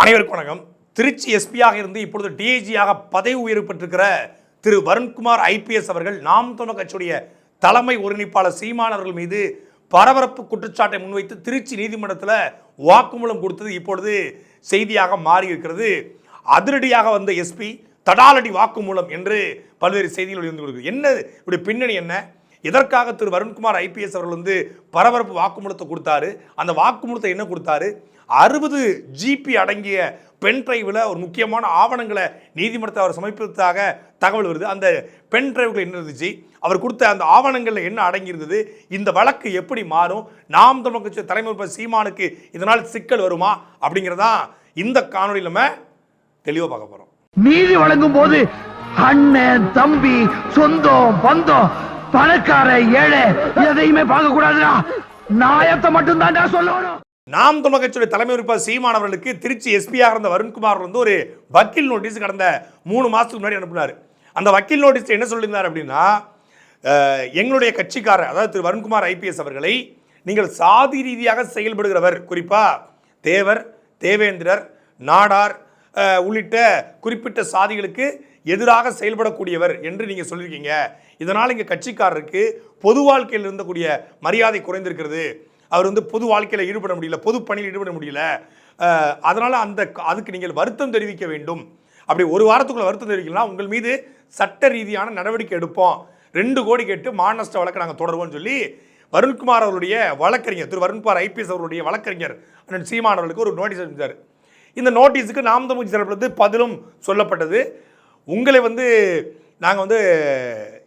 அனைவருக்கும் வணக்கம். திருச்சி எஸ்பியாக இருந்து இப்பொழுது டிஐஜியாக பதவி உயர்வு பெற்றிருக்கிற திரு வருண்குமார் ஐபிஎஸ் அவர்கள் நாம் தமிழர் கட்சியுடைய தலைமை ஒருங்கிணைப்பாளர் சீமான் அவர்கள் மீது பரபரப்பு குற்றச்சாட்டை முன்வைத்து திருச்சி நீதிமன்றத்தில் வாக்குமூலம் கொடுத்தது இப்பொழுது செய்தியாக மாறி இருக்கிறது அதிரடியாக வந்த எஸ்பி தடாலடி வாக்குமூலம் என்று பல்வேறு செய்திகள் இருந்து கொடுக்குது என்ன இப்படி பின்னணி என்ன? எதற்காக திரு வருண்குமார் ஐபிஎஸ் அவர்கள் வந்து பரபரப்பு வாக்குமூலத்தை கொடுத்தாரு? அந்த வாக்குமூலத்தை என்ன கொடுத்தாரு? அறுபது ஜிபி அடங்கிய பென் டிரைவில் ஒரு முக்கியமான ஆவணங்களை நீதிமன்றத்தை அவர் சமர்ப்பித்ததாக தகவல் வருது. அந்த பென் டிரைவ்கள் என்ன இருந்துச்சு? அவர் கொடுத்த அந்த ஆவணங்களில் என்ன அடங்கியிருந்தது? இந்த வழக்கு எப்படி மாறும்? நாம் தமிழ் கட்சி தலைமை சீமானுக்கு இதனால் சிக்கல் வருமா? அப்படிங்கிறதான் இந்த காணொலியில் நம்ம தெளிவாக பார்க்க போகிறோம் நீதி வழங்கும் போது அண்ணன் தம்பி சொந்தம் பந்தம் பணக்கார ஏழை எதையுமே பார்க்க கூடாதுடா நாயத்தை மட்டும் தான் சொல்லணும். நாம் தமிழ் தலைமை உறுப்பினர் சீமான் அவர்களுக்கு திருச்சி எஸ்பியாக இருந்த வருண்குமார் வந்து ஒரு வக்கீல் நோட்டீஸ் கடந்த மூணு மாதத்துக்கு முன்னாடி அனுப்பினார். அந்த வக்கீல் நோட்டீஸ் என்ன சொல்லியிருந்தார் அப்படின்னா எங்களுடைய கட்சிக்காரர் அதாவது திரு வருண்குமார் ஐபிஎஸ் அவர்களை நீங்கள் சாதி ரீதியாக செயல்படுகிறவர் குறிப்பாக தேவர் தேவேந்திரர் நாடார் உள்ளிட்ட குறிப்பிட்ட சாதிகளுக்கு எதிராக செயல்படக்கூடியவர் என்று நீங்கள் சொல்லியிருக்கீங்க. இதனால் எங்கள் கட்சிக்காரருக்கு பொது வாழ்க்கையில் இருந்தக்கூடிய மரியாதை குறைந்திருக்கிறது. அவர் வந்து பொது வாழ்க்கையில் ஈடுபட முடியல பொது பணியில் ஈடுபட முடியல. அதனால் அந்த அதுக்கு நீங்கள் வருத்தம் தெரிவிக்க வேண்டும். அப்படி ஒரு வாரத்துக்குள்ள வருத்தம் தெரிவிக்கலாம் உங்கள் மீது சட்ட ரீதியான நடவடிக்கை எடுப்போம். ரெண்டு கோடி கேட்டு மாநஷ்ட வழக்கை நாங்கள் தொடருவோம்னு சொல்லி வருண்குமார் அவருடைய வழக்கறிஞர் திரு வருண்குமார் ஐபிஎஸ் அவருடைய வழக்கறிஞர் அண்ணன் சீமான் அவர்களுக்கு ஒரு நோட்டீஸ் அனுப்பிச்சார். இந்த நோட்டீஸுக்கு நாம் தமிழ் தரப்பிலிருந்து பதிலும் சொல்லப்பட்டது. உங்களை வந்து நாங்கள் வந்து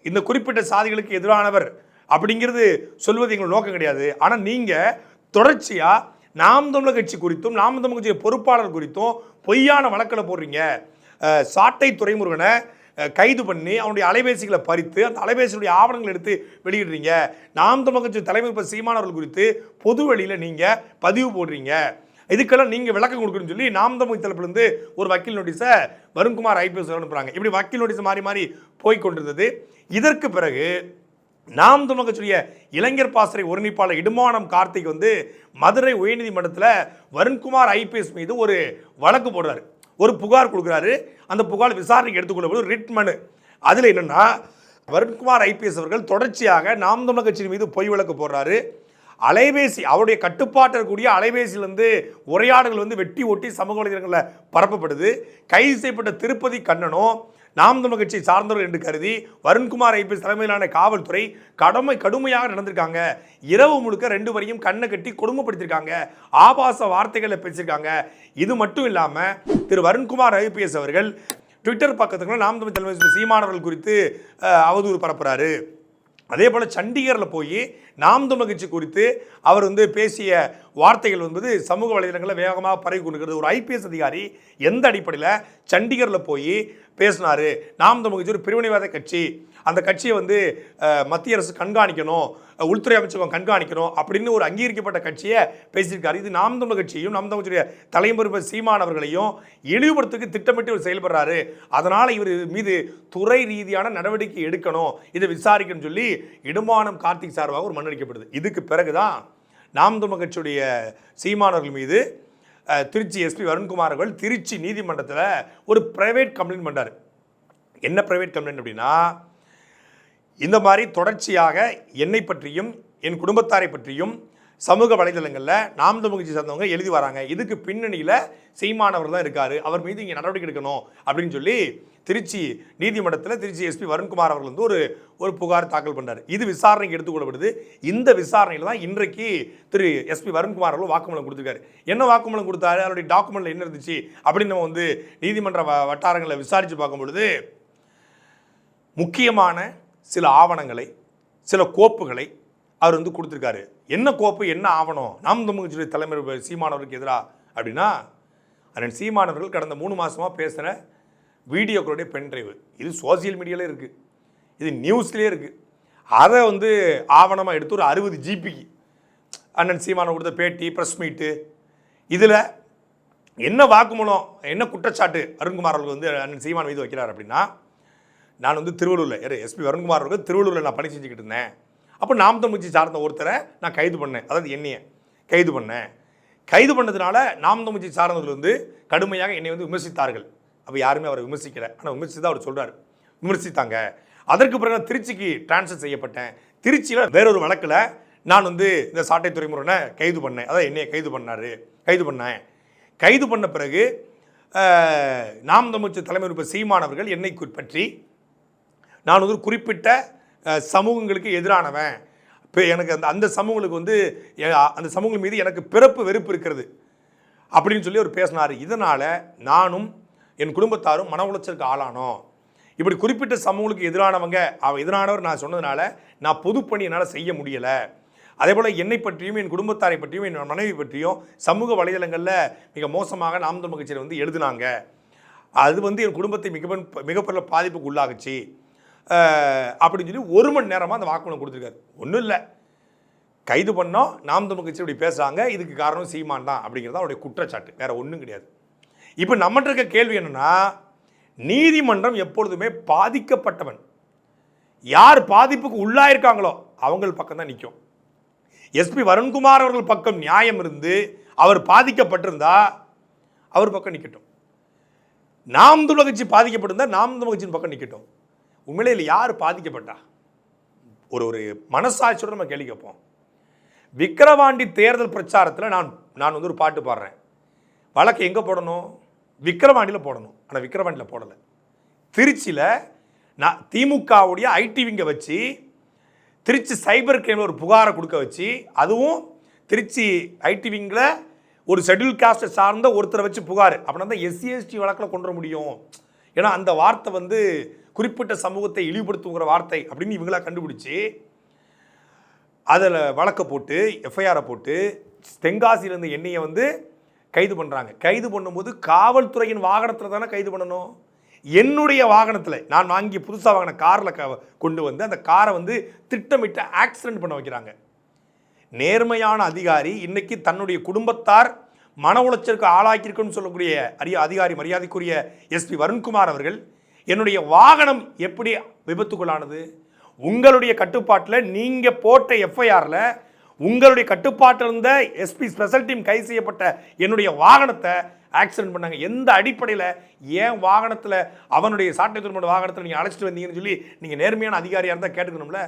இந்த குறிப்பிட்ட சாதிகளுக்கு எதிரானவர் அப்படிங்கிறது சொல்வது எங்களுக்கு நோக்கம் கிடையாது. ஆனால் நீங்கள் தொடர்ச்சியாக நாம் தமிழர் கட்சி குறித்தும் நாம் தமிழர் கட்சி பொறுப்பாளர் குறித்தும் பொய்யான வழக்கில் போடுறீங்க. சாட்டை துறைமுருகனை கைது பண்ணி அவனுடைய அலைபேசிகளை பறித்து அந்த அலைபேசியுடைய ஆவணங்களை எடுத்து வெளியிடுறீங்க. நாம் தமிழர் கட்சி தலைமை இப்போ சீமானவர்கள் குறித்து பொது வழியில் நீங்கள் பதிவு போடுறீங்க. இதுக்கெல்லாம் நீங்கள் விளக்கம் கொடுக்கணும்னு சொல்லி நாம் தமிழ் தரப்புலேருந்து ஒரு வக்கீல் நோட்டீஸை வருண்குமார் ஐபிஎஸ் அனுப்புகிறாங்க இப்படி வக்கீல் நோட்டீஸ் மாறி மாறி போய் கொண்டிருந்தது. இதற்கு பிறகு நாம் தமிழ் இளைஞர் பாசறை ஒருங்கிணைப்பாளர் இடுமானம் கார்த்திக் வந்து மதுரை உயர்நீதிமன்றத்தில் வருண்குமார் ஐபிஎஸ் மீது ஒரு வழக்கு போடுறாரு. ஒரு புகார் கொடுக்குறாரு. அந்த புகார் விசாரணைக்கு எடுத்துக்கொள்ள ஒரு ரிட் மனு அதில் என்னென்னா வருண்குமார் ஐபிஎஸ் அவர்கள் தொடர்ச்சியாக நாம் தமிழர் கட்சியின் மீது பொய் வழக்கு போடுறாரு. அலைபேசி அவருடைய கட்டுப்பாட்டில் இருக்கக்கூடிய அலைபேசியிலிருந்து உரையாடல்கள் வந்து வெட்டி ஒட்டி சமூக வலைதளங்களில் பரப்பப்படுது. கைது செய்யப்பட்ட திருப்பதி கண்ணனும் நாம் தமிழ் கட்சி சார்ந்தவர் என்று கருதி வருண்குமார் ஐபிஎஸ் தலைமையிலான காவல்துறை கடமை கடுமையாக நடந்திருக்காங்க. இரவு முழுக்க ரெண்டு வரையும் கண்ணை கட்டி கொடுமைப்படுத்தியிருக்காங்க ஆபாச வார்த்தைகளை பேசியிருக்காங்க. இது மட்டும் இல்லாமல் திரு வருண்குமார் ஐபிஎஸ் அவர்கள் ட்விட்டர் பக்கத்துக்குள்ள நாம் தமிழ் தலைமை சீமானவர்கள் குறித்து அவதூறு பரப்புறாரு. அதே போல் சண்டிகரில் போய் நாம் தமிழ் குறித்து அவர் வந்து பேசிய வார்த்தைகள் வந்து சமூக வலைதளங்களில் வேகமாக பரவி கொண்டிருக்கிறது. ஒரு ஐபிஎஸ் அதிகாரி எந்த அடிப்படையில் சண்டிகரில் போய் பேசினார்? நாம் தமிழ் ஒரு பிரிவினைவாத கட்சி. அந்த கட்சியை வந்து மத்திய அரசு கண்காணிக்கணும் உள்துறை அமைச்சகம் கண்காணிக்கணும் அப்படின்னு ஒரு அங்கீகரிக்கப்பட்ட கட்சியை பேசியிருக்காரு. இது நாம் தமிழ் கட்சியையும் நாம் தமிழ் தலைமுறை தலைமுறை சீமானவர்களையும் இழிவுபடுத்துக்கு திட்டமிட்டு இவர் செயல்படுறாரு. அதனால் இவர் மீது துறை ரீதியான நடவடிக்கை எடுக்கணும். இதை விசாரிக்கணும்னு சொல்லி இடுமானம் கார்த்திக் சார்பாக ஒரு மனு அளிக்கப்படுது இதுக்கு பிறகுதான் நாம் தமிழ் கட்சியுடைய சீமானவர்கள் மீது திருச்சி எஸ்பி வருண்குமார் அவர்கள் திருச்சி நீதிமன்றத்தில் ஒரு பிரைவேட் கம்ப்ளைண்ட் பண்ணார் என்ன பிரைவேட் கம்ப்ளைண்ட் அப்படின்னா இந்த மாதிரி தொடர்ச்சியாக என்னை பற்றியும் என் குடும்பத்தாரை பற்றியும் சமூக வலைதளங்களில் நாம் தமிழ்ச்சி சார்ந்தவங்க எழுதி வராங்க. இதுக்கு பின்னணியில் சீமானவர் தான் இருக்கார். அவர் மீது இங்கே நடவடிக்கை எடுக்கணும் அப்படின்னு சொல்லி திருச்சி நீதிமன்றத்தில் திருச்சி எஸ்பி வருண்குமார் அவர்கள் வந்து ஒரு ஒரு புகார் தாக்கல் பண்ணார் இது விசாரணைக்கு எடுத்துக்கொள்ளப்படுது. இந்த விசாரணையில் தான் இன்றைக்கு திரு எஸ்பி வருண்குமார் அவர்கள் வாக்குமூலம் கொடுத்துருக்காரு. என்ன வாக்குமூலம் கொடுத்தாரு? அவருடைய டாக்குமெண்ட்டில் என்ன இருந்துச்சு? அப்படின்னு நம்ம வந்து நீதிமன்ற வ- வட்டாரங்களை விசாரித்து பார்க்கும்பொழுது முக்கியமான சில ஆவணங்களை சில கோப்புகளை அவர் வந்து கொடுத்துருக்காரு. என்ன கோப்பு என்ன ஆவணம்? நாம் தமிழ் தலைமை சீமானவருக்கு எதிராக அப்படின்னா அண்ணன் சீமானவர்கள் கடந்த மூணு மாதமாக பேசுகிற வீடியோக்களுடைய பென் டிரைவு. இது சோசியல் மீடியாலே இருக்குது இது நியூஸ்லேயே இருக்குது அதை வந்து ஆவணமாக எடுத்து ஒரு அறுபது ஜிபிக்கு அண்ணன் சீமான கொடுத்த பேட்டி ப்ரெஸ் மீட்டு இதில் என்ன வாக்குமூலம் என்ன குற்றச்சாட்டு அருண்குமார் அவர்கள் வந்து அண்ணன் சீமான் மீது வைக்கிறார் அப்படின்னா நான் வந்து திருவள்ளூரில் எஸ்பி அருண்குமார் அவர்கள் திருவள்ளூரில் நான் பணி செஞ்சுக்கிட்டு இருந்தேன். அப்போ நாம் தமிழ்ச்சி சார்ந்த ஒருத்தரை நான் கைது பண்ணேன். அதாவது என்னையை கைது பண்ணேன். கைது பண்ணதுனால நாம் தமிழ்ச்சி சார்ந்தவர்கள் வந்து கடுமையாக என்னை வந்து விமர்சித்தார்கள். அப்போ யாருமே அவரை விமர்சிக்கலை. ஆனால் விமர்சித்து தான் அவர் சொல்கிறார் விமர்சித்தாங்க. அதற்கு பிறகு நான் திருச்சிக்கு டிரான்ஸ்ஃபர் செய்யப்பட்டேன். திருச்சியில் வேறொரு வழக்கில் நான் வந்து இந்த சாட்டை துறைமுருகனை கைது பண்ணேன். அதான் என்னையை கைது பண்ணார். கைது பண்ணேன். கைது பண்ண பிறகு நாம் தமிழ்ச்சி தலைமை உறுப்பினர் சீமானவர்கள் என்னை பற்றி நான் வந்து ஒரு குறிப்பிட்ட சமூகங்களுக்கு எதிரானவன். இப்போ எனக்கு அந்த அந்த சமூகங்களுக்கு வந்து அந்த சமூகங்கள் மீது எனக்கு பிறப்பு வெறுப்பு இருக்கிறது. அப்படின்னு சொல்லி அவர் பேசினார். இதனால் நானும் என் குடும்பத்தாரும் மன உளைச்சலுக்கு ஆளானோம். இப்படி குறிப்பிட்ட சமூகங்களுக்கு எதிரானவங்க அவ எதிரானவர் நான் சொன்னதுனால நான் பொதுப்பணி என்னால் செய்ய முடியலை. அதே போல் என்னை பற்றியும் என் குடும்பத்தாரை பற்றியும் என் மனைவி பற்றியும் சமூக வலைதளங்களில் மிக மோசமாக நாம் தமிழ் கட்சியில் வந்து எழுதினாங்க. அது வந்து என் குடும்பத்தை மிக மிகப்பெரிய பாதிப்புக்கு உள்ளாகுச்சு அப்படின்னு சொல்லி ஒரு மணி நேரமாக அந்த வாக்குமூலம் கொடுத்துருக்காரு. ஒன்றும் இல்லை. கைது பண்ணோம் நாம் தமிழ் கட்சி இப்படி பேசுகிறாங்க இதுக்கு காரணம் சீமான் தான் அப்படிங்கிறது அவருடைய குற்றச்சாட்டு. வேறு ஒன்றும் கிடையாது. இப்போ நம்மகிட்ட இருக்க கேள்வி என்னென்னா நீதிமன்றம் எப்பொழுதுமே பாதிக்கப்பட்டவன். யார் பாதிப்புக்கு உள்ளாயிருக்காங்களோ அவங்கள் பக்கம் தான் நிற்கும் எஸ்பி வருண்குமார் அவர்கள் பக்கம் நியாயம் இருந்து அவர் பாதிக்கப்பட்டிருந்தா அவர் பக்கம் நிற்கட்டும் நாம் தமிழ் கட்சி பாதிக்கப்பட்டிருந்தா நாம் தமிழ் கட்சியின் பக்கம் நிற்கட்டும் உண்மையிலே யார் பாதிக்கப்பட்டா? ஒரு ஒரு மனசாட்சியோட நம்ம கேள்வி கேட்போம். விக்கிரவாண்டி தேர்தல் பிரச்சாரத்தில் நான் நான் வந்து ஒரு பாட்டு பாடுறேன். வழக்கு எங்கே போடணும்? விக்கிரவாண்டியில் போடணும். ஆனால் விக்கிரவாண்டியில் போடலை. திருச்சியில் நான் திமுகவுடைய ஐடி விங்கை வச்சு திருச்சி சைபர் கிரைமில் ஒரு புகாரை கொடுக்க வச்சு அதுவும் திருச்சி ஐடி விங்கில் ஒரு ஷெட்யூல் காஸ்ட்டை சார்ந்த ஒருத்தரை வச்சு புகார். அப்படின்னா தான் எஸ்சி எஸ்டி வழக்கில் கொண்டு வர முடியும். ஏன்னா அந்த வார்த்தை வந்து குறிப்பிட்ட சமூகத்தை இழிவுபடுத்துங்கிற வார்த்தை அப்படின்னு இவங்களா கண்டுபிடிச்சி அதில் வழக்கை போட்டு எஃப்ஐஆரை போட்டு தென்காசியிலேருந்து எண்ணெயை வந்து கைது பண்ணுறாங்க கைது பண்ணும்போது காவல்துறையின் வாகனத்தில் தானே கைது பண்ணணும்? என்னுடைய வாகனத்தில். நான் வாங்கி புதுசாக வாங்கின காரில் க கொண்டு வந்து அந்த காரை வந்து திட்டமிட்டு ஆக்சிடென்ட் பண்ண வைக்கிறாங்க. நேர்மையான அதிகாரி இன்னைக்கு தன்னுடைய குடும்பத்தார் மன உளைச்சலுக்கு ஆளாக்கியிருக்குன்னு சொல்லக்கூடிய அரிய அதிகாரி மரியாதைக்குரிய எஸ்பி வருண்குமார் அவர்கள் என்னுடைய வாகனம் எப்படி விபத்துக்குள்ளானது? உங்களுடைய கட்டுப்பாட்டில் நீங்கள் போட்ட எஃப்ஐஆரில் உங்களுடைய கட்டுப்பாட்டில் இருந்த எஸ்பி ஸ்பெஷல் டீம் கைது செய்யப்பட்ட என்னுடைய வாகனத்தை ஆக்சிடென்ட் பண்ணாங்க. எந்த அடிப்படையில்? ஏன் வாகனத்தில் அவனுடைய சாட்டை துறைமுக வாகனத்தில் நீங்கள் அழைச்சிட்டு வந்தீங்கன்னு சொல்லி நீங்கள் நேர்மையான அதிகாரியாக இருந்தால் கேட்டுக்கணும்ல?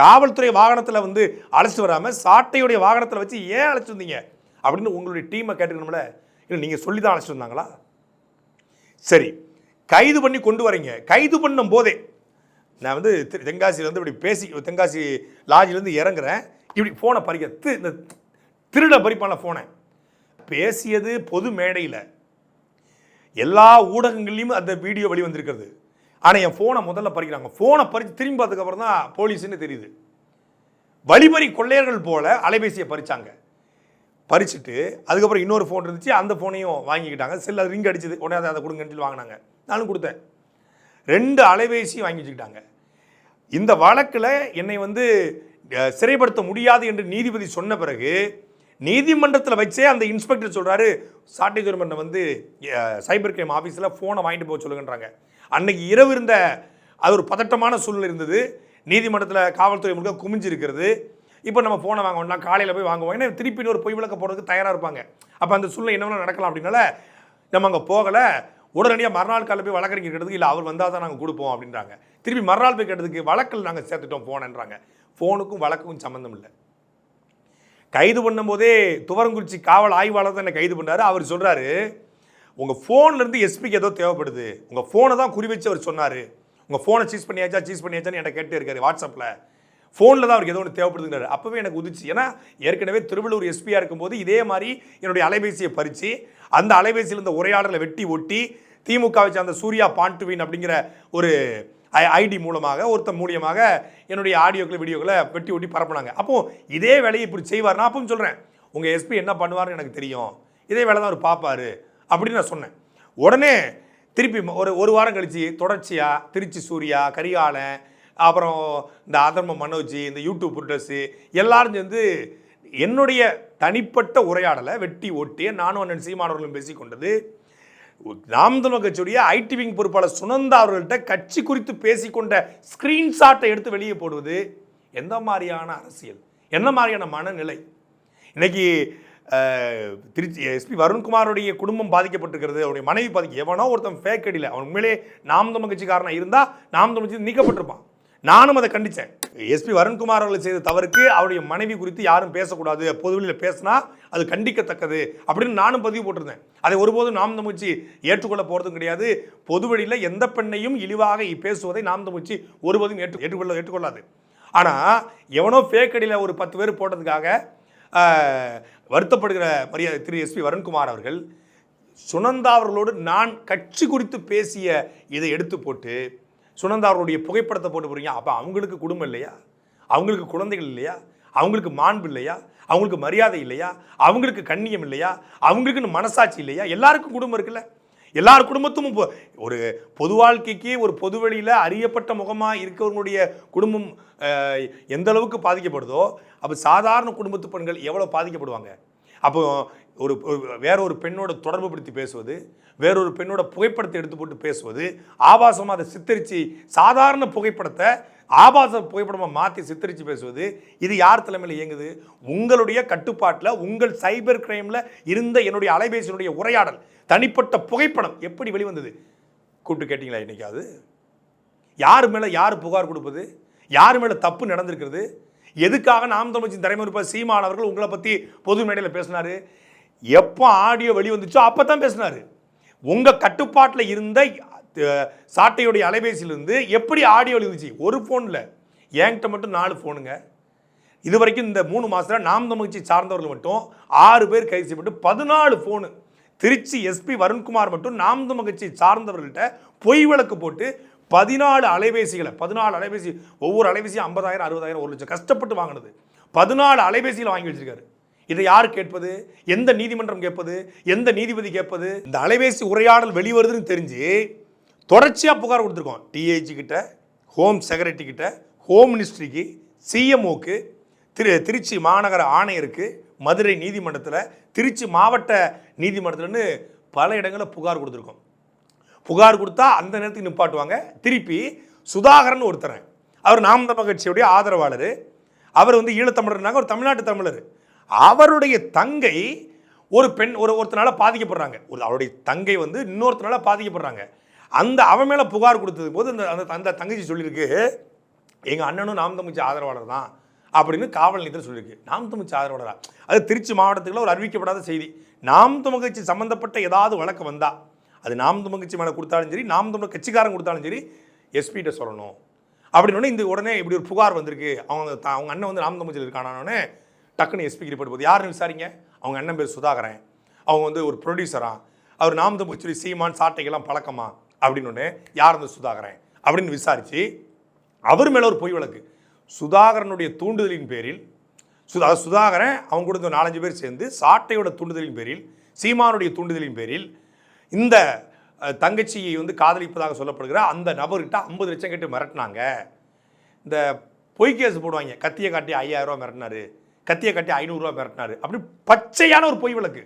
காவல்துறை வாகனத்தில் வந்து அழைச்சிட்டு வராமல் சாட்டையுடைய வாகனத்தில் வச்சு ஏன் அழைச்சிட்டு வந்தீங்க? அப்படின்னு உங்களுடைய டீமை கேட்டுக்கணும்ல. இல்லை நீங்கள் சொல்லி தான் அழைச்சிட்டு வந்தாங்களா? சரி. கைது பண்ணி கொண்டு வரீங்க. கைது பண்ணும் போதே நான் வந்து தென்காசியிலேருந்து இப்படி பேசி தென்காசி லாட்ஜிலேருந்து இறங்குறேன். இப்படி ஃபோனை பறிக்க தி- இந்த திருட பறிப்பான ஃபோனை பேசியது பொது மேடையில். எல்லா ஊடகங்கள்லேயும் அந்த வீடியோ வெளி வந்திருக்கிறது. ஆனால் என் ஃபோனை முதல்ல பறிக்கிறாங்க. ஃபோனை பறித்து திரும்பி பார்த்ததுக்கப்புறம் தான் போலீஸ்னு தெரியுது. வழிபறி கொள்ளையர்கள் போல அலைபேசியை பறித்தாங்க பறிச்சுட்டு அதுக்கப்புறம் இன்னொரு ஃபோன் இருந்துச்சு அந்த ஃபோனையும் வாங்கிக்கிட்டாங்க. செல் அது ரிங் அடிச்சது. உடனே அதை அதை கொடுங்கன்னு சொல்லி வாங்கினாங்க. நானும் கொடுத்தேன். ரெண்டு அலைபேசியும் வாங்கி வச்சுக்கிட்டாங்க இந்த வழக்கில் என்னை வந்து சிறைப்படுத்த முடியாது என்று நீதிபதி சொன்ன பிறகு நீதிமன்றத்தில் வச்சே அந்த இன்ஸ்பெக்டர் சொல்கிறாரு சாட்டை துறைமன்றம் வந்து சைபர் கிரைம் ஆஃபீஸில் ஃபோனை வாங்கிட்டு போக சொல்லுங்கன்றாங்க. அன்னைக்கு இரவு இருந்த அது ஒரு பதட்டமான சூழ்நிலை இருந்தது. நீதிமன்றத்தில் காவல்துறை முழுக்க குமிஞ்சு இருக்கிறது இப்போ நம்ம ஃபோனை வாங்கணும்னா காலையில் போய் வாங்குவோம். ஏன்னா திருப்பி இன்னொரு பொய் விளக்க போகிறதுக்கு தயாராக இருப்பாங்க. அப்போ அந்த சூழ்நிலை என்ன நடக்கலாம் அப்படின்னால நம்ம அங்கே போகலை. உடனடியாக மறுநாள் காலையில் போய் வழக்கறிஞர் கேட்டதுக்கு இல்லை அவர் வந்தால் தான் நாங்கள் கொடுப்போம் அப்படின்றாங்க. திருப்பி மறுநாள் போய் கேட்டதுக்கு வழக்கில் நாங்கள் சேர்த்துட்டோம் ஃபோனுன்றாங்க ஃபோனுக்கும் வழக்குக்கும் சம்மந்தம் இல்லை. கைது பண்ணும்போதே துவரங்குறிச்சி காவல் ஆய்வாளர் தான் என்னை கைது பண்ணார். அவர் சொல்கிறாரு உங்கள் ஃபோன்லேருந்து எஸ்பிக்கு ஏதோ தேவைப்படுது. உங்கள் ஃபோனை தான் குறி வச்சு அவர் சொன்னார். உங்கள் ஃபோனை சீஸ் பண்ணியாச்சா சீஸ் பண்ணியாச்சான்னு என்கிட்ட கேட்டு இருக்காரு வாட்ஸ்அப்பில் ஃபோனில் தான் அவருக்கு ஏதோ ஒன்று தேவைப்படுதுங்கிறாரு. அப்போவே எனக்கு உதிச்சு. ஏன்னா ஏற்கனவே திருவள்ளூர் எஸ்பியாக இருக்கும்போது இதே மாதிரி என்னுடைய அலைபேசியை பறித்து அந்த அலைபேசியில் இருந்த உரையாடலை வெட்டி ஒட்டி திமுகவை சார்ந்த சூர்யா பாண்டுவின் அப்படிங்கிற ஒரு ஐடி மூலமாக ஒருத்தர் மூலியமாக என்னுடைய ஆடியோக்களை வீடியோக்களை வெட்டி ஒட்டி பரப்புனாங்க. அப்போ இதே வேலையை இப்படி செய்வார்னா அப்பவும் சொல்கிறேன் உங்கள் எஸ்பி என்ன பண்ணுவார்னு எனக்கு தெரியும். இதே வேலை தான் அவர் பார்ப்பாரு அப்படின்னு நான் சொன்னேன். உடனே திருப்பி ஒரு ஒரு வாரம் கழித்து தொடர்ச்சியாக திருச்சி சூர்யா கரிகாலன் அப்புறம் இந்த ஆதர்ம மனோஜ் இந்த யூடியூப் புட்டஸு எல்லாரும் சேர்ந்து என்னுடைய தனிப்பட்ட உரையாடலை வெட்டி ஒட்டி நானும் அண்ணன் சீமானவர்களும் பேசிக்கொண்டது நாம் கட்சியுடைய ஐடி விங் பொறுப்பாளர் சுனந்தா அவர்கள்ட்ட கட்சி குறித்து பேசிக்கொண்ட ஸ்க்ரீன்ஷாட்டை எடுத்து வெளியே போடுவது எந்த மாதிரியான அரசியல்? என்ன மாதிரியான மனநிலை? இன்னைக்கு திருச்சி எஸ்பி வருண்குமாருடைய குடும்பம் பாதிக்கப்பட்டிருக்கிறது. அவருடைய மனைவி பாதிக்க எவனோ ஒருத்தன் ஃபேக் அடியில் அவன் உண்மையிலே நாம் தமிழ் கட்சிக்காரனாக இருந்தால் நாம் தமிழ் கட்சி நீக்கப்பட்டிருப்பான். நானும் அதை கண்டித்தேன் எஸ்பி வருண்குமார் அவர்கள் செய்த தவறுக்கு அவருடைய மனைவி குறித்து யாரும் பேசக்கூடாது பொதுவெளியில் பேசினா அது கண்டிக்கத்தக்கது அப்படின்னு நானும் பதிவு போட்டிருந்தேன். அதை ஒருபோதும் நாம் தமிழ்ச்சி ஏற்றுக்கொள்ள போகிறதும் கிடையாது. பொதுவெளியில் எந்த பெண்ணையும் இழிவாக பேசுவதை நாம் தமிழ்ச்சி ஒருபோதும் ஏற்று ஏற்றுக்கொள்ள ஏற்றுக்கொள்ளாது. ஆனால் எவனோ ஃபேக் அடியில் ஒரு பத்து பேர் போட்டதுக்காக வருத்தப்படுகிற மரியாதை திரு எஸ்பி வருண்குமார் அவர்கள் சுனந்தா அவர்களோடு நான் கட்சி குறித்து பேசிய இதை எடுத்து போட்டு சுனந்தா புகைப்படத்தை போட்டு போறீங்க. அப்போ அவங்களுக்கு குடும்பம் இல்லையா? அவங்களுக்கு குழந்தைகள் இல்லையா? அவங்களுக்கு மாண்பு இல்லையா? அவங்களுக்கு மரியாதை இல்லையா? அவங்களுக்கு கண்ணியம் இல்லையா? அவங்களுக்குன்னு மனசாட்சி இல்லையா? எல்லாருக்கும் குடும்பம் இருக்குல்ல. எல்லார் குடும்பத்தும் ஒரு பொது வாழ்க்கைக்கு ஒரு பொது வழியில் அறியப்பட்ட முகமாக இருக்கிறவங்களுடைய குடும்பம் எந்த அளவுக்கு பாதிக்கப்படுதோ அப்போ சாதாரண குடும்பத்து பெண்கள் எவ்வளோ பாதிக்கப்படுவாங்க? அப்போ ஒரு வேற ஒரு பெண்ணோட தொடர்பு படுத்தி பேசுவது வேறொரு பெண்ணோட புகைப்படத்தை எடுத்து போட்டு பேசுவது ஆபாசமாக அதை சித்தரித்து சாதாரண புகைப்படத்தை ஆபாச புகைப்படமாக மாற்றி சித்தரித்து பேசுவது இது யார் தலைமையில் இயங்குது? உங்களுடைய கட்டுப்பாட்டில் உங்கள் சைபர் கிரைமில் இருந்த என்னுடைய அலைபேசியினுடைய உரையாடல் தனிப்பட்ட புகைப்படம் எப்படி வெளிவந்தது? கூப்பிட்டு கேட்டிங்களா இன்றைக்காவது யார் மேலே யார் புகார் கொடுப்பது? யார் மேலே தப்பு நடந்திருக்கிறது? எதுக்காக நாம் தமிழ்ச்சி தலைமுறை சீமான் அவர்கள் உங்களை பற்றி பொது மேடையில் பேசினார்? எப்போ ஆடியோ வெளிவந்துச்சோ அப்போ தான் பேசினார். உங்கள் கட்டுப்பாட்டில் இருந்த சாட்டையுடைய அலைபேசியிலிருந்து எப்படி ஆடியோ வெளிவந்துச்சு ஒரு ஃபோனில். என்கிட்ட மட்டும் நாலு ஃபோனுங்க. இது வரைக்கும் இந்த மூணு மாதத்தில் நாம் தமிழ்ச்சி சார்ந்தவர்கள் மட்டும் ஆறு பேர் கைது செய்யப்பட்டு பதினாலு ஃபோனு. திருச்சி எஸ்பி வருண்குமார் மட்டும் நாம் தமிழ்ச்சி சார்ந்தவர்கள்ட்ட பொய் விளக்கு போட்டு பதினாலு அலைபேசிகளை பதினாலு அலைபேசி ஒவ்வொரு அலைபேசியும் ஐம்பதாயிரம் அறுபதாயிரம் ஒரு லட்சம் கஷ்டப்பட்டு வாங்கினது. பதினாலு அலைபேசியில் வாங்கி வச்சிருக்காரு. இதை யார் கேட்பது? எந்த நீதிமன்றம் கேட்பது? எந்த நீதிபதி கேட்பது? இந்த அலைபேசி உரையாடல் வெளிவருதுன்னு தெரிஞ்சு தொடர்ச்சியாக புகார் கொடுத்துருக்கோம். டிஐஜி கிட்ட ஹோம் செக்ரட்டரி கிட்ட ஹோம் மினிஸ்ட்ரிக்கு சிஎம்ஓக்கு திரு திருச்சி மாநகர ஆணையருக்கு மதுரை நீதிமன்றத்தில் திருச்சி மாவட்ட நீதிமன்றத்தில்னு பல இடங்களில் புகார் கொடுத்துருக்கோம். புகார் கொடுத்தா அந்த நேரத்துக்கு நிப்பாட்டுவாங்க. திருப்பி சுதாகரன் ஒருத்தர் அவர் நாம் தமிழ் கட்சியுடைய ஆதரவாளர். அவர் வந்து ஈழத்தமிழர்னாங்க. ஒரு தமிழ்நாட்டு தமிழர். அவருடைய தங்கை ஒரு பெண் ஒரு ஒருத்தனால பாதிக்கப்படுறாங்க. ஒரு அவருடைய தங்கை வந்து இன்னொருத்தனால பாதிக்கப்படுறாங்க. அந்த அவன் மேலே புகார் கொடுத்தது போது அந்த அந்த அந்த தங்கச்சி சொல்லியிருக்கு எங்கள் அண்ணனும் நாம் தமிழ்ச்சி ஆதரவாளர் தான் அப்படின்னு காவல் நிலையத்தில் சொல்லியிருக்கு. நாம் தமிழ்ச்சி ஆதரவாளரா? அது திருச்சி மாவட்டத்துக்குள்ள ஒரு அறிவிக்கப்படாத செய்தி. நாம் தமிழ்ச்சி சம்மந்தப்பட்ட ஏதாவது வழக்கு வந்தால் அது நாம் தமிழ்ச்சி மேலே கொடுத்தாலும் சரி நாம் தமிழ் கட்சிக்காரன் கொடுத்தாலும் சரி எஸ்பிகிட்ட சொல்லணும். அப்படின்னு இந்த உடனே இப்படி ஒரு புகார் வந்திருக்கு. அவங்க அவங்க அண்ணன் வந்து நாம் தமிழ்ச்சியில் இருக்கானே டக்குன்னு எஸ்பிக்கு ரிப்போர்ட் போகுது யாருன்னு விசாரிங்க? அவங்க அண்ணன் பேர் சுதாகரன். அவங்க வந்து ஒரு ப்ரொடியூசரா அவர் நாம் தமிழ்ச்சி சீமான் சாட்டைக்கெல்லாம் பழக்கமா? அப்படின்னு ஒன்று யார் அந்த சுதாகரன்? அப்படின்னு விசாரித்து அவர் மேலே ஒரு பொய் வழக்கு. சுதாகரனுடைய தூண்டுதலின் பேரில் சுதா சுதாகரன் அவங்க கூட நாலஞ்சு பேர் சேர்ந்து சாட்டையோட தூண்டுதலின் பேரில் சீமானுடைய தூண்டுதலின் பேரில் இந்த தங்கச்சியை வந்து காதலிப்பதாக சொல்லப்படுகிற அந்த நபர்கிட்ட ஐம்பது லட்சம் கேட்டு மிரட்டினாங்க. இந்த பொய் கேஸ் போடுவாங்க. கத்தியை காட்டி ஐயாயிரம் ரூபா மிரட்டினாரு. கத்தியை கட்டி ஐநூறுரூவா மிரட்டினாரு. அப்படி பச்சையான ஒரு பொய் விளக்கு.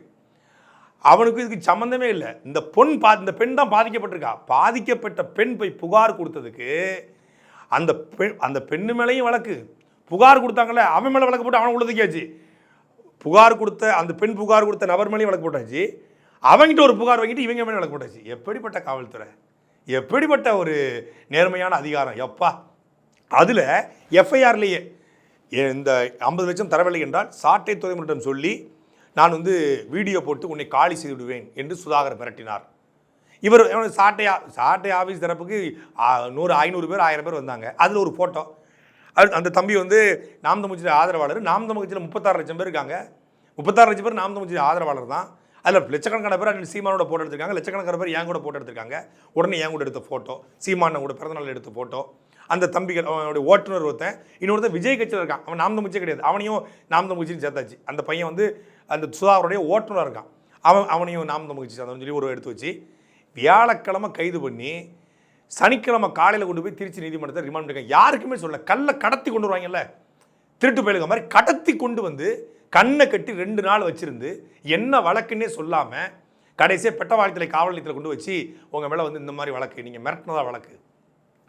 அவனுக்கு இதுக்கு சம்மந்தமே இல்லை. இந்த பொன் பா இந்த பெண் தான் பாதிக்கப்பட்டிருக்கா. பாதிக்கப்பட்ட பெண் போய் புகார் கொடுத்ததுக்கு அந்த பெண் அந்த பெண்ணு மேலேயும் வழக்கு. புகார் கொடுத்தாங்கல்ல அவன் மேலே வழக்கு போட்டு அவனை உள்ளதுக்காச்சு புகார் கொடுத்த அந்த பெண் புகார் கொடுத்த நபர் மேலேயும் வழக்கு போட்டாச்சு. அவங்ககிட்ட ஒரு புகார் வாங்கிட்டு இவங்க மேலே வழக்கு போட்டாச்சு. எப்படிப்பட்ட காவல்துறை? எப்படிப்பட்ட ஒரு நேர்மையான அதிகாரம்? எப்பா? அதில் எஃப்ஐஆர்லேயே இந்த ஐம்பது லட்சம் தரவில்லை என்றால் சாட்டை துறைமுறையிடம் சொல்லி நான் வந்து வீடியோ போட்டு உன்னை காலி செய்து விடுவேன் என்று சுதாகர் மிரட்டினார். இவர் சாட்டை ஆ- சாட்டை ஆஃபீஸ் தரப்புக்கு நூறு ஐநூறு பேர் ஆயிரம் பேர் வந்தாங்க. அதில் ஒரு ஃபோட்டோ அது அந்த தம்பி வந்து நாம் தமிழ்ச்சியில் ஆதரவாளர் நாம் தமிழ்ச்சியில் முப்பத்தாறு லட்சம் பேர் இருக்காங்க. முப்பத்தாறு லட்சம் பேர் நாம் தமிழ்ச்சியில் ஆதரவாளர் தான். அதில் லட்சக்கணக்கான பேர் அதில் சீமானோட போட்டோ எடுத்திருக்காங்க. லட்சக்கணக்கான பேர் என் கூட போட்டோ எடுத்திருக்காங்க. உடனே என் கூட எடுத்த ஃபோட்டோ சீமான கூட பிறந்தநாள் எடுத்த ஃபோட்டோ அந்த தம்பிகள் அவனுடைய ஓட்டுநர் ஒருத்தன் இன்னொருத்தன் விஜய் கட்சியில் இருக்கான். அவன் நாம் கிடையாது. அவனையும் நாம் தமிழ்ச்சின்னு சேர்த்தாச்சு. அந்த பையன் வந்து அந்த சுதாகருடைய ஓட்டுநராக இருக்கான். அவன் அவனையும் நாம் தமிழ்ச்சி சேர்ந்தவன் சொல்லி ஒரு எடுத்து வச்சு வியாழக்கிழமை கைது பண்ணி சனிக்கிழமை காலையில் கொண்டு போய் திருச்சி நீதிமன்றத்தை ரிமாண்ட் பண்ணிருக்காங்க. யாருக்குமே சொல்ல கல்லை கடத்தி கொண்டு வருவாங்கல்ல? திருட்டு பயிலுங்க மாதிரி கடத்தி கொண்டு வந்து கண்ணை கட்டி ரெண்டு நாள் வச்சுருந்து என்ன வழக்குன்னே சொல்லாமல் கடைசியாக பெட்டவாளத்தில் காவல் நிலையத்தில் கொண்டு வச்சு உங்கள் மேலே வந்து இந்த மாதிரி வழக்கு நீங்கள் மிரட்டினதா வழக்கு.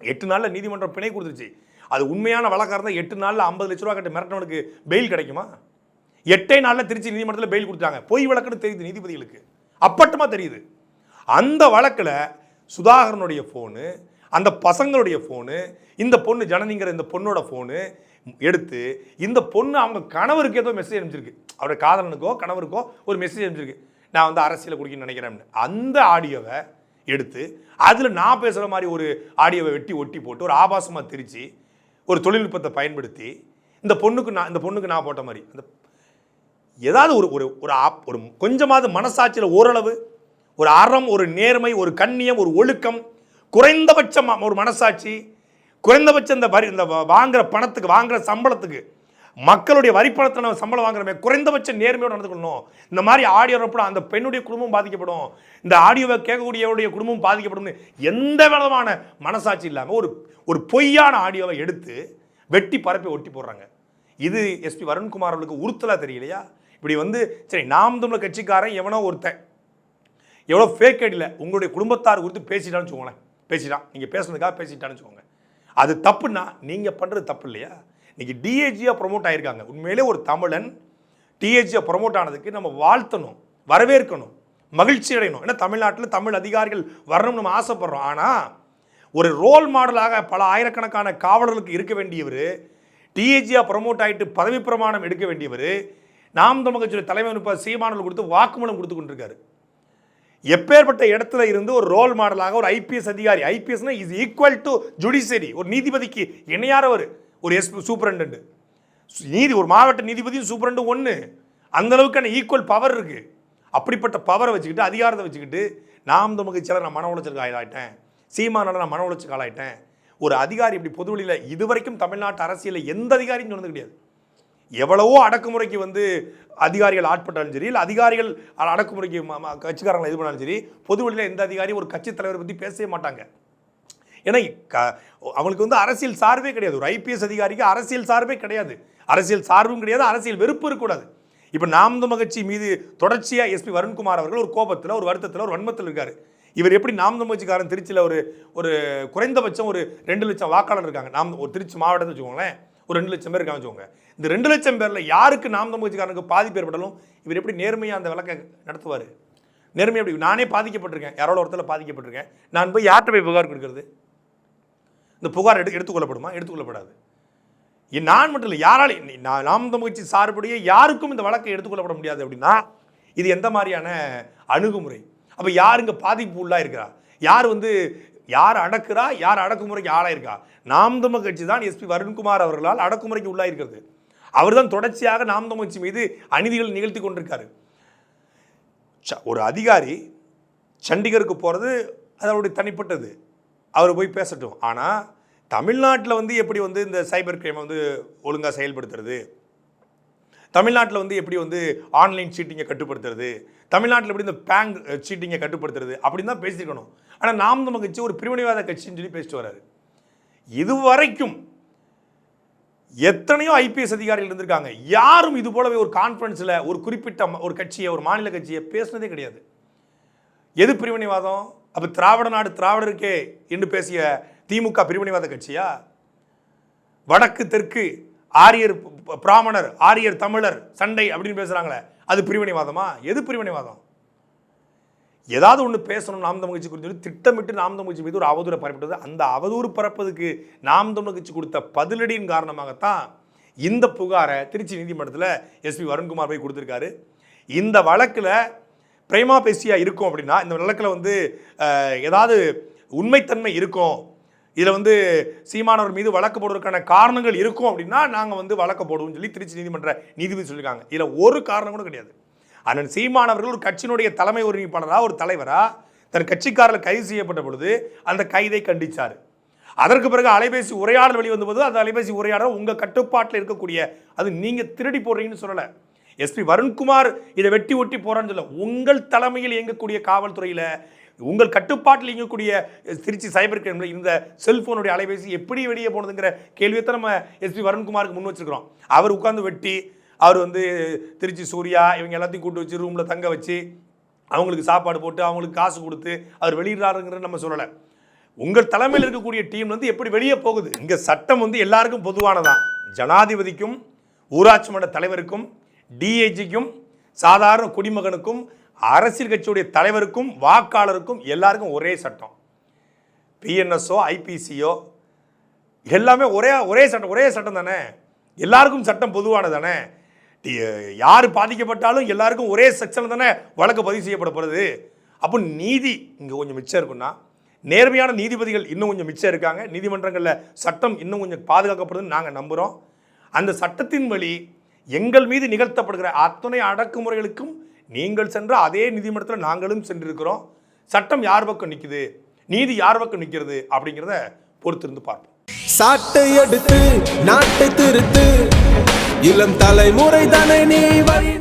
எட்டு நாளில் நீதிமன்றம் பிணை கொடுத்துருச்சு. அது உண்மையான வழக்காக இருந்தால் எட்டு நாளில் ஐம்பது லட்ச ரூபா கட்டி மிரட்டவனுக்கு பெயில் கிடைக்குமா? எட்டே நாளில் திருச்சி நீதிமன்றத்தில் பெயில் கொடுத்தாங்க. பொய் வழக்குன்னு தெரியுது நீதிபதிகளுக்கு. அப்பட்டமாக தெரியுது. அந்த வழக்கில் சுதாகரனுடைய ஃபோனு அந்த பசங்களுடைய ஃபோனு இந்த பொண்ணு ஜனனிங்கிற இந்த பொண்ணோட ஃபோனு எடுத்து இந்த பொண்ணு அவங்க கணவருக்கு ஏதோ மெசேஜ் அனுப்பிச்சிருக்கு. அவருடைய காதலனுக்கோ கணவருக்கோ ஒரு மெசேஜ் அனுப்பிச்சிருக்கு. நான் வந்து அரசியலை குடிக்கணும்னு நினைக்கிறேன். அந்த ஆடியோவை எடுத்து அதில் நான் பேசுகிற மாதிரி ஒரு ஆடியோவை வெட்டி ஒட்டி போட்டு ஒரு ஆபாசமாக திரித்து ஒரு தொழில்நுட்பத்தை பயன்படுத்தி இந்த பொண்ணுக்கு நான் இந்த பொண்ணுக்கு நான் போட்ட மாதிரி. அந்த ஏதாவது ஒரு ஒரு ஒரு ஆப் ஒரு கொஞ்சமாவது மனசாட்சியில் ஓரளவு ஒரு அறம் ஒரு நேர்மை ஒரு கண்ணியம் ஒரு ஒழுக்கம் குறைந்தபட்சம் ஒரு மனசாட்சி குறைந்தபட்சம் இந்த வரி இந்த வாங்குகிற பணத்துக்கு வாங்குகிற சம்பளத்துக்கு மக்களுடைய வரிப்பணத்தை நம்ம சம்பளம் வாங்குறமே குறைந்தபட்ச நேர்மையோடு நடந்துக்கணும் இந்த மாதிரி ஆடியோ அனுப்பினா அந்த பெண்ணுடைய குடும்பம் பாதிக்கப்படும். இந்த ஆடியோவை கேட்கக்கூடியவருடைய குடும்பம் பாதிக்கப்படும். எந்த விதமான மனசாட்சி இல்லாமல் ஒரு ஒரு பொய்யான ஆடியோவை எடுத்து வெட்டி பரப்பி ஒட்டி போடுறாங்க. இது எஸ்பி வருண்குமார் அவர்களுக்கு உறுத்தலாக தெரியலையா? இப்படி வந்து சரி நாம் தமிழ் கட்சிக்காரன் எவனோ ஒருத்தன். எவ்வளோ ஃபேக் அடியில் உங்களுடைய குடும்பத்தார் குறித்து பேசிட்டான்னு வச்சுக்கோங்களேன். பேசிட்டான். நீங்கள் பேசுனதுக்காக பேசிட்டான்னு வச்சுக்கோங்க. அது தப்புன்னா நீங்கள் பண்ணுறது தப்பு இல்லையா? இன்னைக்கு டிஏஜியாக ப்ரொமோட் ஆயிருக்காங்க. உண்மையிலே ஒரு தமிழன் டிஏஜியாக ப்ரொமோட் ஆனதுக்கு நம்ம வாழ்த்தணும் வரவேற்கணும் மகிழ்ச்சி அடையணும். ஏன்னா தமிழ்நாட்டில் தமிழ் அதிகாரிகள் வரணும்னு நம்ம ஆசைப்படுறோம். ஆனால் ஒரு ரோல் மாடலாக பல ஆயிரக்கணக்கான காவலர்களுக்கு இருக்க வேண்டியவர் டிஏஜியாக ப்ரொமோட் ஆகிட்டு பதவி பிரமாணம் எடுக்க வேண்டியவர் நாம் தமிழ் கட்சியுடைய தலைமை சீமானல் கொடுத்து வாக்குமூலம் கொடுத்து கொண்டிருக்காரு. எப்பேற்பட்ட இடத்துல இருந்து ஒரு ரோல் மாடலாக ஒரு ஐபிஎஸ் அதிகாரி ஐபிஎஸ்னா இஸ் ஈக்குவல் டு ஜுடிஷியரி ஒரு நீதிபதிக்கு இணையாரவர் ஒரு எஸ் சூப்பரண்ட் நீதி ஒரு மாவட்ட நீதிபதியும் சூப்பரண்டும் ஒன்று அந்தளவுக்கான ஈக்குவல் பவர் இருக்குது அப்படிப்பட்ட பவரை வச்சுக்கிட்டு அதிகாரத்தை வச்சுக்கிட்டு நாம் நமக்கு சில நான் மன உளைச்சலுக்கு ஆளாயிட்டேன். சீமானால் நான் மன உளைச்சலுக்கு ஆளாயிட்டேன். ஒரு அதிகாரி இப்படி பொதுவெளியில் இதுவரைக்கும் தமிழ்நாட்டு அரசியலில் எந்த அதிகாரியும் சொன்னது கிடையாது. எவ்வளவோ அடக்குமுறைக்கு வந்து அதிகாரிகள் ஆட்பட்டாலும் சரி இல்லை அதிகாரிகள் அடக்குமுறைக்கு கட்சிக்காரங்களை இது பண்ணாலும் சரி பொதுவெளியில் எந்த அதிகாரியும் ஒரு கட்சி தலைவரை பற்றி பேசவே மாட்டாங்க. ஏன்னா அவங்களுக்கு வந்து அரசியல் சார்பே கிடையாது. ஒரு ஐபிஎஸ் அதிகாரிக்கு அரசியல் சார்பே கிடையாது. அரசியல் சார்பும் கிடையாது அரசியல் வெறுப்பு இருக்கக்கூடாது. இப்போ நாம் மகிழ்ச்சி மீது தொடர்ச்சியாக எஸ்பி வருண்குமார் அவர்கள் ஒரு கோபத்தில் ஒரு வருத்தத்தில் ஒரு வன்மத்தில் இருக்கார். இவர் எப்படி நாம் தமிழ் திருச்சியில் ஒரு ஒரு குறைந்தபட்சம் ஒரு ரெண்டு லட்சம் வாக்காளர் இருக்காங்க. நாம் ஒரு திருச்சி மாவட்டத்தை வச்சுக்கோங்களேன். ஒரு ரெண்டு லட்சம் பேர் இருக்காங்க வச்சுக்கோங்க. இந்த ரெண்டு லட்சம் பேரில் யாருக்கு நாம் தமிழ்ச்சிக்காரனுக்கு பாதிப்பு ஏற்பட்டாலும் இவர் எப்படி நேர்மையாக அந்த விளக்கை நடத்துவார்? நேர்மையாக எப்படி? நானே பாதிக்கப்பட்டிருக்கேன். யாரோட ஒருத்தர் பாதிக்கப்பட்டிருக்கேன். நான் போய் யார்கிட்ட போய் புகார் கொடுக்கறது? இந்த புகார் எடு எடுத்துக்கொள்ளப்படுமா? எடுத்துக்கொள்ளப்படாது. நான் மட்டும் இல்லை யாராலையும் நான் நாம் முயற்சி சார்புடைய யாருக்கும் இந்த வழக்கை எடுத்துக்கொள்ளப்பட முடியாது அப்படின்னா இது எந்த மாதிரியான அணுகுமுறை? அப்போ யார் இங்கே பாதிப்பு உள்ளாக இருக்கிறா யார் வந்து யார் அடக்குறா? யார் அடக்குமுறைக்கு ஆளாயிருக்கா நாம் தமிழ் கட்சி தான் எஸ்பி வருண்குமார் அவர்களால் அடக்குமுறைக்கு உள்ளாயிருக்கிறது அவர் தான் தொடர்ச்சியாக நாம் தமிழ் கட்சி மீது அநீதிகள் நிகழ்த்தி கொண்டிருக்காரு. ச- ஒரு அதிகாரி சண்டிகருக்கு போகிறது அது அவருடைய தனிப்பட்டது. அவர் போய் பேசட்டும். ஆனால் தமிழ்நாட்டில் வந்து எப்படி வந்து இந்த சைபர் கிரைமை வந்து ஒழுங்காக செயல்படுத்துறது? தமிழ்நாட்டில் வந்து எப்படி வந்து ஆன்லைன் சீட்டிங்கை கட்டுப்படுத்துறது? தமிழ்நாட்டில் எப்படி இந்த பேங்க் சீட்டிங்கை கட்டுப்படுத்துறது? அப்படின்னு தான் பேசியிருக்கணும் ஆனால் நாம் நம்ம கட்சி ஒரு பிரிவினைவாத கட்சின்னு சொல்லி பேசிட்டு வராரு. இதுவரைக்கும் எத்தனையோ ஐபிஎஸ் அதிகாரிகள் இருந்திருக்காங்க. யாரும் இது போலவே ஒரு கான்ஃபரன்ஸில் ஒரு குறிப்பிட்ட ஒரு கட்சியை ஒரு மாநில கட்சியை பேசுனதே கிடையாது. எது பிரிவினைவாதம்? அப்போ திராவிட நாடு திராவிடருக்கே என்று பேசிய திமுக பிரிவினைவாத கட்சியா? வடக்கு தெற்கு ஆரியர் ப- பிராமணர் ஆரியர் தமிழர் சண்டை அப்படின்னு பேசுகிறாங்களே அது பிரிவினைவாதமா? எது பிரிவினைவாதம்? ஏதாவது ஒன்று பேசணும் நாம் தமிழ் கட்சி குறித்து சொல்லி திட்டமிட்டு நாம் தமிழ் கட்சி மீது ஒரு அவதூறு பரப்பிட்டது. அந்த அவதூறு பரப்பதுக்கு நாம் தமிழ் கட்சி கொடுத்த பதிலடியின் காரணமாகத்தான் இந்த புகாரை திருச்சி நீதிமன்றத்தில் எஸ்பி வருண்குமார் போய் கொடுத்துருக்காரு. இந்த வழக்கில் பிரேமா பேசியாக இருக்கும் அப்படின்னா இந்த வழக்கில் வந்து ஏதாவது உண்மைத்தன்மை இருக்கும். இதில் வந்து சீமானவர் மீது வழக்கு போடுவதற்கான காரணங்கள் இருக்கும் அப்படின்னா நாங்கள் வந்து வழக்கு போடுவோம்னு சொல்லி திருச்சி நீதிமன்ற நீதிபதி சொல்லியிருக்காங்க. இதில் ஒரு காரணம் கூட கிடையாது. அண்ணன் சீமானவர்கள் ஒரு கட்சியினுடைய தலைமை ஒருங்கிணைப்பாளராக ஒரு தலைவராக தன் கட்சிக்காரில் கைது செய்யப்பட்ட பொழுது அந்த கைதை கண்டிச்சார். அதற்கு பிறகு அலைபேசி உரையாடல் வெளிவந்தபோது அந்த அலைபேசி உரையாடல் உங்கள் கட்டுப்பாட்டில் இருக்கக்கூடிய அது நீங்கள் திருடி போடுறீங்கன்னு சொல்லலை. எஸ்பி வருண்குமார் இதை வெட்டி ஒட்டி போகிறான்னு சொல்ல உங்கள் தலைமையில் இயங்கக்கூடிய காவல்துறையில் உங்கள் கட்டுப்பாட்டில் இயங்கக்கூடிய திருச்சி சைபர் கிரைமில் இந்த செல்ஃபோனுடைய அலைபேசி எப்படி வெளியே போனதுங்கிற கேள்வியத்தை நம்ம எஸ்பி வருண்குமாருக்கு முன் வச்சிருக்கிறோம். அவர் உட்காந்து வெட்டி அவர் வந்து திருச்சி சூர்யா இவங்க எல்லாத்தையும் கூட்டு வச்சு ரூமில் தங்க வச்சு அவங்களுக்கு சாப்பாடு போட்டு அவங்களுக்கு காசு கொடுத்து அவர் வெளியிடுறாருங்கிறத நம்ம சொல்லலை. உங்கள் தலைமையில் இருக்கக்கூடிய டீம் வந்து எப்படி வெளியே போகுது? இங்கே சட்டம் வந்து எல்லாருக்கும் பொதுவானதான் ஜனாதிபதிக்கும் ஊராட்சி மன்ற தலைவருக்கும் டிஐஜிக்கும் சாதாரண குடிமகனுக்கும் அரசியல் கட்சியுடைய தலைவருக்கும் வாக்காளருக்கும் எல்லாருக்கும் ஒரே சட்டம். பிஎன்எஸ்ஓ ஐபிசியோ எல்லாமே ஒரே ஒரே சட்டம் ஒரே சட்டம் தானே? எல்லாருக்கும் சட்டம் பொதுவானது தானே? யார் பாதிக்கப்பட்டாலும் எல்லாருக்கும் ஒரே செக்ஷனில் தானே வழக்கு பதிவு செய்யப்பட போகிறது அப்போ நீதி இங்கே கொஞ்சம் மிச்சம் இருக்குன்னா நேர்மையான நீதிபதிகள் இன்னும் கொஞ்சம் மிச்சம் இருக்காங்க. நீதிமன்றங்களில் சட்டம் இன்னும் கொஞ்சம் பாதுகாக்கப்படுதுன்னு நாங்கள் நம்புகிறோம் அந்த சட்டத்தின் வழி எங்கள் மீது நிகழ்த்தப்படுகிற அத்தனை அடக்குமுறைகளுக்கும் நீங்கள் சென்ற அதே நீதிமன்றத்தில் நாங்களும் சென்றிருக்கிறோம். சட்டம் யார் பக்கம் நிற்குது நீதி யார் பக்கம் நிற்கிறது அப்படிங்கிறத பொறுத்திருந்து பார்ப்போம். சாட்டை எடுத்து நாட்டை திருத்து. இளம் தலைமுறை தானே நீ